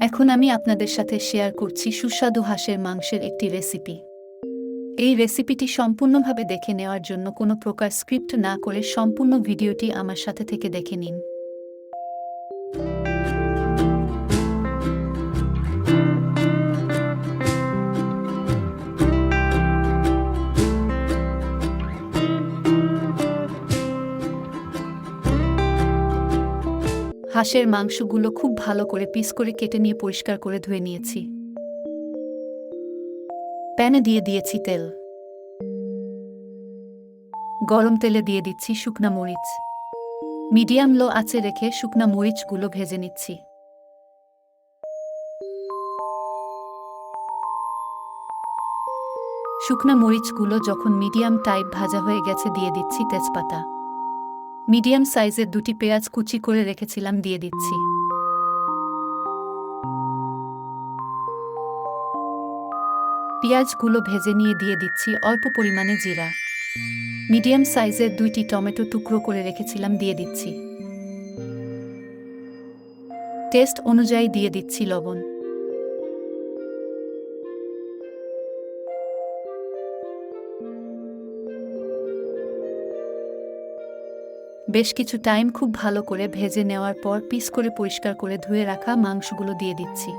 এখন আমি আপনাদের সাথে শেয়ার করছি সুস্বাদু হাঁসের মাংসের একটি রেসিপি এই রেসিপিটি সম্পূর্ণভাবে দেখে নেওয়ার জন্য কোনো প্রকার স্ক্রিপ্ট না করে সম্পূর্ণ ভিডিওটি আমার সাথে থেকে দেখে নিন। হাঁসের মাংসগুলো খুব ভালো করে পিস করে কেটে নিয়ে পরিষ্কার করে ধুয়ে নিয়েছি। প্যানে দিয়ে দিয়েছি তেল। গরম তেলে দিয়ে দিচ্ছি শুকনা মরিচ। মিডিয়াম লো আছে রেখে শুকনা মরিচগুলো ভেজে নিচ্ছি। শুকনা মরিচগুলো যখন মিডিয়াম টাইপ ভাজা হয়ে গেছে দিয়ে দিচ্ছি তেজপাতা। মিডিয়াম সাইজের দুটি পেঁয়াজ কুচি করে রেখেছিলাম, দিয়ে দিচ্ছি। পেঁয়াজগুলো ভেজে নিয়ে দিয়ে দিচ্ছি অল্প পরিমাণে জিরা। মিডিয়াম সাইজের দুইটি টমেটো টুকরো করে রেখেছিলাম, দিয়ে দিচ্ছি। টেস্ট অনুযায়ী দিয়ে দিচ্ছি লবণ। বেশ কিছু টাইম খুব ভালো করে ভেজে নেওয়ার পর পিস করে পরিষ্কার করে ধুয়ে রাখা মাংসগুলো দিয়ে দিচ্ছি।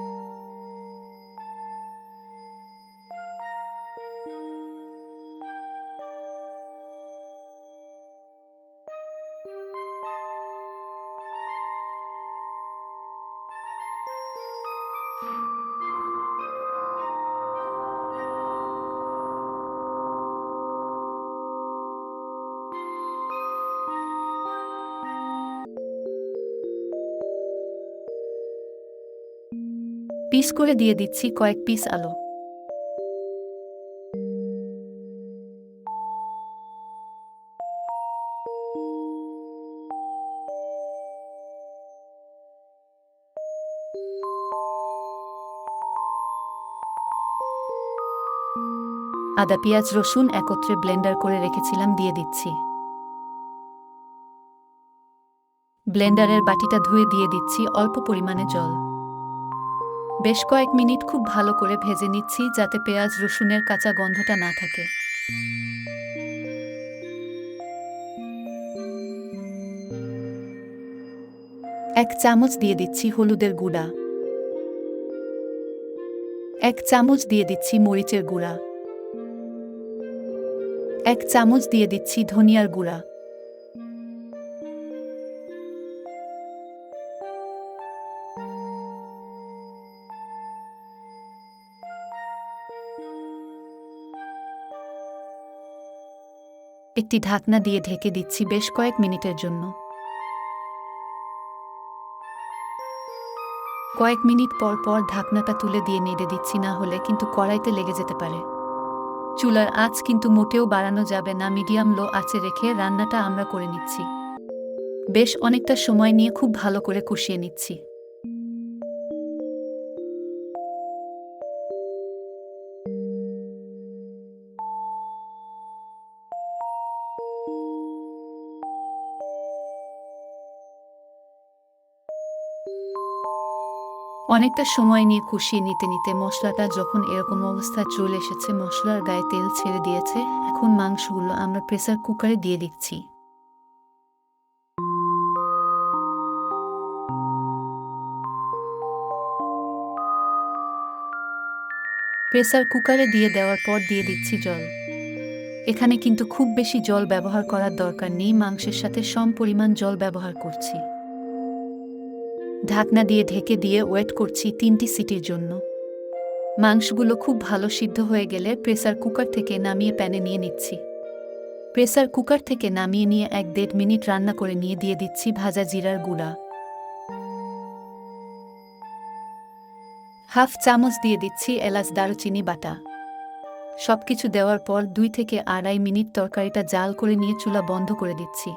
পিস করে দিয়ে দিচ্ছি কয়েক পিস আলু। আদা, পেঁয়াজ, রসুন একত্রে ব্লেন্ডার করে রেখেছিলাম, দিয়ে দিচ্ছি। ব্লেন্ডারের বাটিটা ধুয়ে দিয়ে দিচ্ছি অল্প পরিমাণে জল। বেশ কয়েক মিনিট খুব ভালো করে ভেজে নিচ্ছি যাতে পেঁয়াজ, রসুনের কাঁচা গন্ধটা না থাকে। এক চামচ দিয়ে দিচ্ছি হলুদের গুঁড়া। এক চামচ দিয়ে দিচ্ছি মরিচের গুঁড়া। এক চামচ দিয়ে দিচ্ছি ধনিয়ার গুঁড়া। একটি ঢাকনা দিয়ে ঢেকে দিচ্ছি বেশ কয়েক মিনিটের জন্য। কয়েক মিনিট পর পর ঢাকনাটা তুলে দিয়ে নেড়ে দিচ্ছি না হলে কিন্তু কড়াইতে লেগে যেতে পারে। চুলার আঁচ কিন্তু মোটেও বাড়ানো যাবে না, মিডিয়াম লো আঁচে রেখে রান্নাটা আমরা করে নিচ্ছি। বেশ অনেকটা সময় নিয়ে খুব ভালো করে কষিয়ে নিচ্ছি। অনেকটা সময় নিয়ে কষিয়ে নিতে নিতে মশলাটা যখন এরকম অবস্থায় চলে এসেছে, মশলার গায়ে তেল ছেড়ে দিয়েছে, এখন মাংসগুলো আমরা প্রেসার কুকারে দিয়ে দিচ্ছি। প্রেসার কুকারে দিয়ে দেওয়ার পর দিয়ে দিচ্ছি জল। এখানে কিন্তু খুব বেশি জল ব্যবহার করার দরকার নেই, মাংসের সাথে সম পরিমাণ জল ব্যবহার করছি। ঢাকনা দিয়ে ঢেকে দিয়ে ওয়েট করছি তিনটি সিটির জন্য। মাংসগুলো খুব ভালো সিদ্ধ হয়ে গেলে প্রেসার কুকার থেকে নামিয়ে প্যানে নিয়ে নিচ্ছি। প্রেসার কুকার থেকে নামিয়ে নিয়ে এক দেড় মিনিট রান্না করে নিয়ে দিয়ে দিচ্ছি ভাজা জিরার গুঁড়া। হাফ চামচ দিয়ে দিচ্ছি এলাচ দারুচিনি বাটা। সবকিছু দেওয়ার পর দুই থেকে আড়াই মিনিট তরকারিটা জাল করে নিয়ে চুলা বন্ধ করে দিচ্ছি।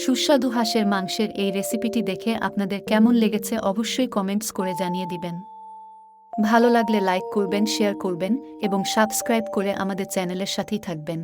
সুস্বাদু হাঁসের মাংসের এই রেসিপিটি দেখে আপনাদের কেমন লেগেছে অবশ্যই কমেন্টস করে জানিয়ে দিবেন। ভালো লাগলে লাইক করবেন শেয়ার করবেন এবং সাবস্ক্রাইব করে আমাদের চ্যানেলের সাথেই থাকবেন।